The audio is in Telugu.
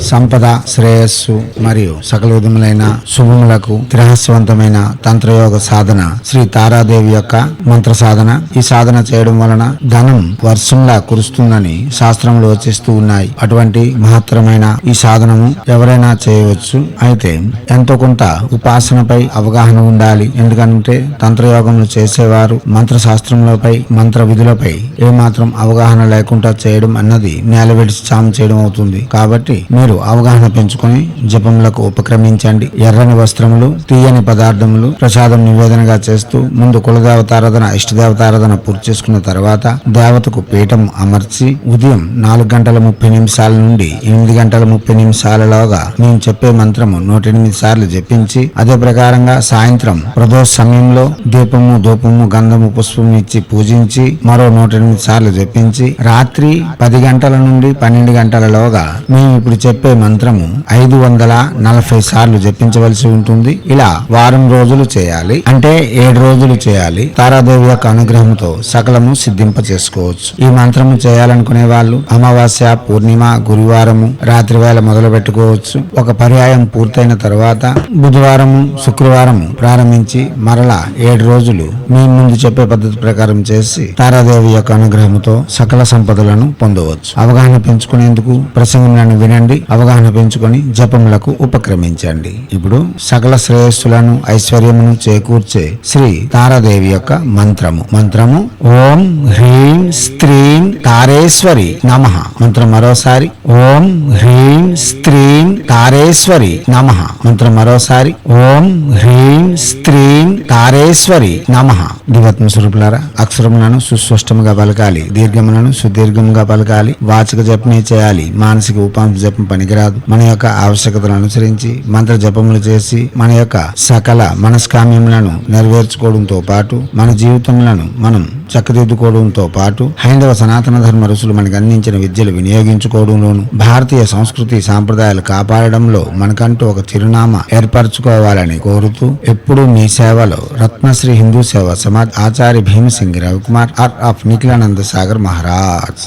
సంపద శ్రేయస్సు మరియు సకల విధములైన శుభములకు త్రహస్యవంతమైన తంత్రయోగ సాధన శ్రీ తారాదేవి యొక్క మంత్ర సాధన. ఈ సాధన చేయడం వలన ధనం వర్షంలా కురుస్తుందని శాస్త్రములు వచిస్తూ ఉన్నాయి. అటువంటి మహత్తరమైన ఈ సాధనము ఎవరైనా చేయవచ్చు. అయితే ఎంతో కొంత ఉపాసనపై అవగాహన ఉండాలి. ఎందుకంటే తంత్రయోగములు చేసేవారు మంత్ర శాస్త్రములపై మంత్ర విధులపై ఏమాత్రం అవగాహన లేకుండా చేయడం అన్నది నేల విడిచి చాము చేయడం అవుతుంది. కాబట్టి మీరు అవగాహన పెంచుకొని జపములకు ఉపక్రమించండి. ఎర్రని వస్త్రములు తీయని పదార్థములు ప్రసాదం నివేదనగా చేస్తూ ముందు కులదేవతారాధన ఇష్టదేవతారాధన పూర్తి చేసుకున్న తర్వాత దేవతకు పీఠం అమర్చి ఉదయం నాలుగు గంటల ముప్పై నిమిషాల నుండి ఎనిమిది గంటల ముప్పై నిమిషాలలోగా మేము చెప్పే మంత్రము నూట ఎనిమిది సార్లు జపించి అదే ప్రకారంగా సాయంత్రం ప్రదోష సమయంలో దీపము ధూపము గంధము పుష్పము ఇచ్చి పూజించి మరో నూట ఎనిమిది సార్లు జపించి రాత్రి పది గంటల నుండి పన్నెండు గంటలలోగా మేము ఇప్పుడు చెప్పే మంత్రము ఐదు వందల నలభై సార్లు జపించవలసి ఉంటుంది. ఇలా వారం రోజులు చేయాలి. అంటే ఏడు రోజులు చేయాలి. తారాదేవి యొక్క అనుగ్రహంతో సకలము సిద్ధింప చేసుకోవచ్చు ఈ మంత్రము చేయాలనుకునే వాళ్ళు అమావాస్య పూర్ణిమ గురువారము రాత్రి వేళ మొదలు పెట్టుకోవచ్చు. ఒక పర్యాయం పూర్తయిన తర్వాత బుధవారము శుక్రవారము ప్రారంభించి మరలా ఏడు రోజులు మీ ముందు చెప్పే పద్ధతి ప్రకారం చేసి తారాదేవి యొక్క అనుగ్రహంతో సకల సంపదలను పొందవచ్చు. అవగాహన పెంచుకునేందుకు ప్రసంగములను వినండి. అవగాహన పెంచుకొని జపములకు ఉపక్రమించండి. ఇప్పుడు సకల శ్రేయస్సులను ఐశ్వర్యమును చేకూర్చే శ్రీ తారాదేవి యొక్క మంత్రము. మంత్రము ఓం హ్రీం స్త్రీం తారేశ్వరి నమ. మంత్రం మరోసారి ఓం హ్రీం స్త్రీం తారేశ్వరి నమ. మంత్రం మరోసారి ఓం హ్రీం స్త్రీం తారేశ్వరి నమ. దివత్మ స్వరూపులారా అక్షరములను సుస్పష్టముగా పలకాలి దీర్ఘములను సుదీర్ఘముగా పలకాలి వాచక జపమే చేయాలి మానసిక ఉపాంశ జపం పనికిరాదు. మన యొక్క ఆవశ్యకతను అనుసరించి మంత్ర జపములు చేసి మన యొక్క సకల మనస్కామ్యములను నెరవేర్చుకోవడంతో పాటు మన జీవితములను మనం చక్కదిద్దుకోవడంతో పాటు హైందవ సనాతన ధర్మ ఋషులు మనకు అందించిన విద్యలు వినియోగించుకోవడంలోను భారతీయ సంస్కృతి సాంప్రదాయాలు కాపాడడంలో మనకంటూ ఒక చిరునామా ఏర్పరచుకోవాలని కోరుతూ ఎప్పుడూ మీ సేవలో రత్నశ్రీ హిందూ సేవ సమాజ్ ఆచార్య భీమసింగ్ రవికుమార్ ఆర్ ఆఫ్ నిఖిలానంద సాగర్ మహారాజ్.